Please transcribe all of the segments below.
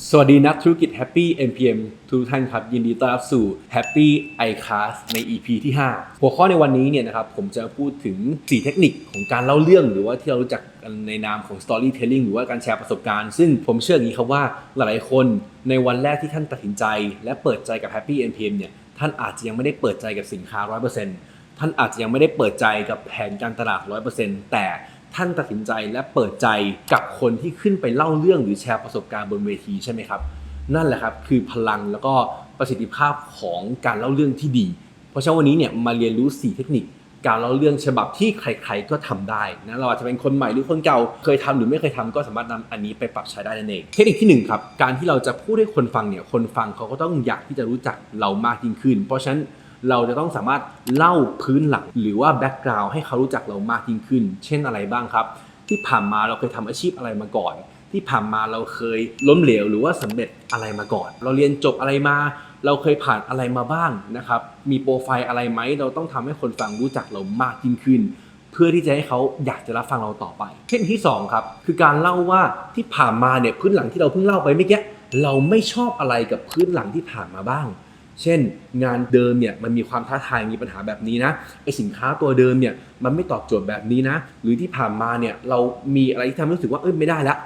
สวัสดีนักธุรกิจ Happy MPM ทุกท่านครับ ยินดีต้อนรับสู่ Happy iClass ใน EP ที่ 5 หัวข้อในวันนี้เนี่ยนะครับผมจะพูดถึง 4 เทคนิคของการเล่าเรื่องหรือว่าที่เรารู้จักกันในนามของ Storytelling หรือว่าการแชร์ประสบการณ์ ซึ่งผมเชื่ออย่างนี้ครับว่าหลายๆคนในวันแรกที่ท่านตัดสินใจ และเปิดใจกับ Happy MPM เนี่ยท่านอาจจะยังไม่ได้เปิดใจกับสินค้า 100%ท่านอาจจะยังไม่ได้เปิดใจกับแผนการตลาด 100%แต่ ท่านตัดสินใจและเปิดใจกับคนที่ขึ้นไปเล่าเรื่องหรือแชร์ประสบการณ์บนเวทีใช่ไหมครับ นั่นแหละครับคือพลังแล้วก็ประสิทธิภาพของการเล่าเรื่องที่ดี เพราะฉะนั้นวันนี้เนี่ยมาเรียนรู้ 4 เทคนิค การเล่าเรื่องฉบับที่ใคร ๆ ก็ทำได้นะเราอาจจะเป็นคนใหม่หรือคนเก่าเคยทำหรือไม่เคยทำก็สามารถนำอันนี้ไปปรับใช้ได้นั่นเองเทคนิคที่หนึ่งครับการที่เราจะพูดให้คนฟังเนี่ยคนฟังเขาก็ต้องอยากที่จะรู้จักเรามากยิ่งขึ้น เพราะฉะนั้น เราจะต้องสามารถเล่าพื้นหลังหรือว่าแบ็กกราวด์ให้เขารู้จักเรามากยิ่งขึ้น เช่นอะไรบ้างครับ ที่ผ่านมาเราเคยทำอาชีพอะไรมาก่อน ที่ผ่านมาเราเคยล้มเหลวหรือว่าสำเร็จอะไรมาก่อน เราเรียนจบอะไรมา เราเคยผ่านอะไรมาบ้างนะครับ มีโปรไฟล์อะไรไหมเราต้องทำให้คนฟังรู้จักเรามากยิ่งขึ้น เพื่อที่จะให้เขาอยากจะรับฟังเราต่อไปเทคนิคที่สองครับคือการเล่าว่าที่ผ่านมาเนี่ยพื้นหลังที่เราเพิ่งเล่าไปเมื่อกี้เราไม่ชอบอะไรกับพื้นหลังที่ผ่านมาบ้าง เช่น งานเดิมเนี่ยมันมีความท้าทายมีปัญหาแบบนี้นะไอสินค้าตัวเดิมเนี่ยมันไม่ตอบโจทย์แบบนี้นะ หรือที่ผ่านมาเนี่ยเรามีอะไรที่ทำให้รู้สึกว่าเอ้ยไม่ได้ละ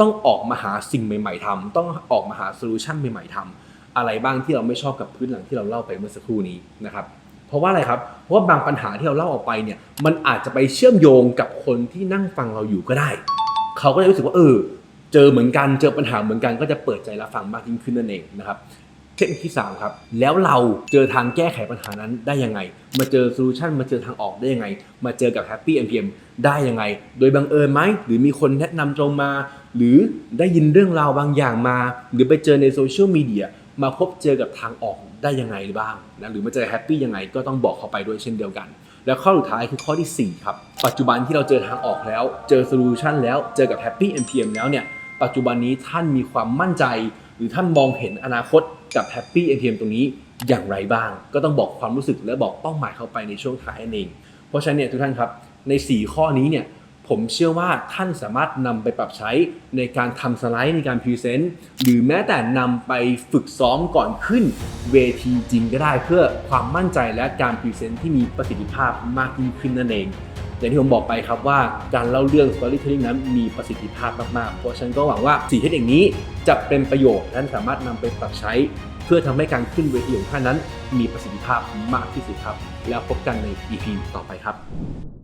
ต้องออกมาหาสิ่งใหม่ ๆทำต้องออกมาหาโซลูชันใหม่ ๆทำอะไรบ้างที่เราไม่ชอบกับพื้นหลังที่เราเล่าไปเมื่อสักครู่นี้นะครับเพราะว่าอะไรครับ เพราะว่าบางปัญหาที่เราเล่าออกไปเนี่ยมันอาจจะไปเชื่อมโยงกับคนที่นั่งฟังเราอยู่ก็ได้ เขาก็จะรู้สึกว่าเออเจอเหมือนกันเจอปัญหาเหมือนกันก็จะเปิดใจรับฟังมากยิ่งขึ้นนั่นเองนะครับ เทคนิคที่ 3 ครับ แล้วเราเจอทางแก้ไขปัญหานั้นได้ยังไง มาเจอโซลูชันมาเจอทางออกได้ยังไง มาเจอกับ Happy MPM ได้ยังไง โดยบังเอิญไหม หรือมีคนแนะนำตรงมา หรือได้ยินเรื่องราวบางอย่างมา หรือไปเจอในโซเชียลมีเดียมาพบเจอกับทางออกได้ยังไงบ้างนะหรือมาเจอแฮปปี้ยังไงก็ต้องบอกเขาไปด้วยเช่นเดียวกัน แล้วข้อสุดท้ายคือข้อที่ 4 ครับ ปัจจุบันที่เราเจอทางออกแล้ว เจอโซลูชันแล้วเจอกับ Happy MPM แล้วเนี่ยปัจจุบันนี้ท่านมีความมั่นใจ หรือท่านมองเห็นอนาคตกับ Happy MPM ตรงนี้อย่างไรบ้าง ก็ต้องบอกความรู้สึกและบอกเป้าหมายเข้าไปในช่วงท้ายนั่นเอง เพราะฉะนั้นเนี่ยทุกท่านครับใน 4 ข้อนี้เนี่ยผมเชื่อว่าท่านสามารถนำไปปรับใช้ในการทำสไลด์ในการพรีเซนต์หรือแม้แต่นำไปฝึกซ้อมก่อนขึ้นเวทีจริงก็ได้เพื่อความมั่นใจและการพรีเซนต์ที่มีประสิทธิภาพมากยิ่งขึ้นนั่นเอง อย่างที่ผมบอกไปครับว่าการเล่าเรื่อง storytelling นั้นมีประสิทธิภาพมากๆ เพราะฉะนั้นก็หวังว่าสีเทคนิคนี้จะเป็นประโยชน์และสามารถนำไปปรับใช้ เพื่อทำให้การขึ้นเวทีของท่านนั้น มีประสิทธิภาพมากที่สุดครับ แล้วพบกันใน EP ต่อไปครับ